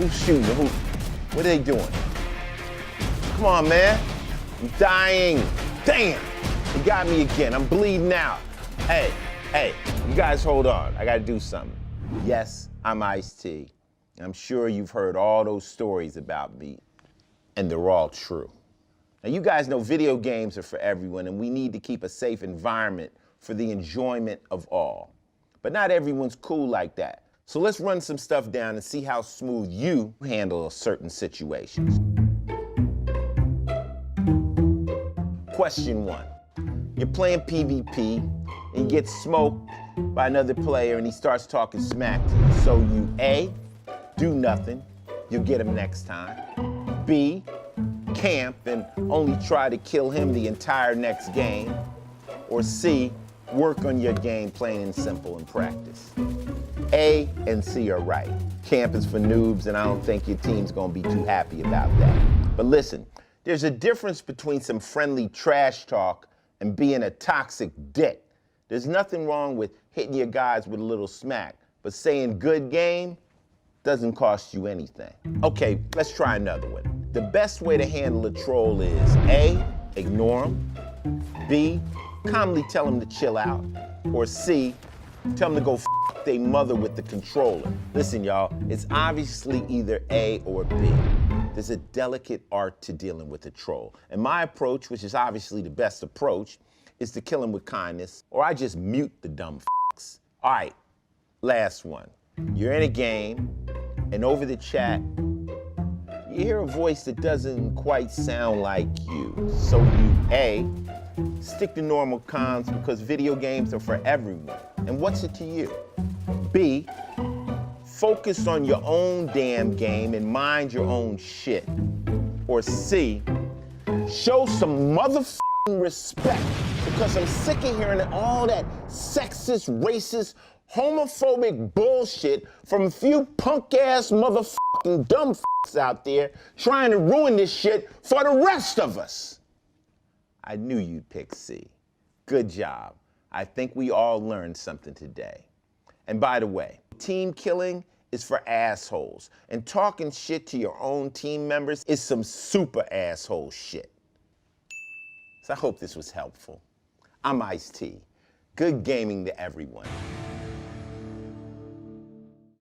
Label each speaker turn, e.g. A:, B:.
A: Who's shooting? Who? What are they doing? Come on, man. I'm dying. Damn. He got me again. I'm bleeding out. Hey, hey, you guys hold on. I gotta do something. Yes, I'm Ice T. I'm sure you've heard all those stories about me, and they're all true. Now, you guys know video games are for everyone, and we need to keep a safe environment for the enjoyment of all. But not everyone's cool like that. So let's run some stuff down and see how smooth you handle certain situations. Question one You're playing PvP and you get smoked by another player and he starts talking smack to you. So you A, do nothing, you'll get him next time. B, camp and only try to kill him the entire next game. Or C, work on your game plain and simple in practice. A and C are right. Camp is for noobs, and I don't think your team's gonna be too happy about that. But listen, there's a difference between some friendly trash talk and being a toxic dick. There's nothing wrong with hitting your guys with a little smack, but saying good game doesn't cost you anything. Okay, let's try another one. The best way to handle a troll is A, ignore them, B, calmly tell them to chill out, or C, tell them to go f their mother with the controller. Listen, y'all, it's obviously either A or B. There's a delicate art to dealing with a troll. And my approach, which is obviously the best approach, is to kill him with kindness, or I just mute the dumb f***s. All right, last one. You're in a game, and over the chat, you hear a voice that doesn't quite sound like you. So you, A, stick to normal cons because video games are for everyone. And what's it to you? B, focus on your own damn game and mind your own shit. Or C, show some motherfucking respect because I'm sick of hearing all that sexist, racist, homophobic bullshit from a few punk ass motherfucking dumb fucks out there trying to ruin this shit for the rest of us. I knew you'd pick C. Good job. I think we all learned something today. And by the way, team killing is for assholes, and talking shit to your own team members is some super asshole shit. So I hope this was helpful. I'm Ice T. Good gaming to everyone.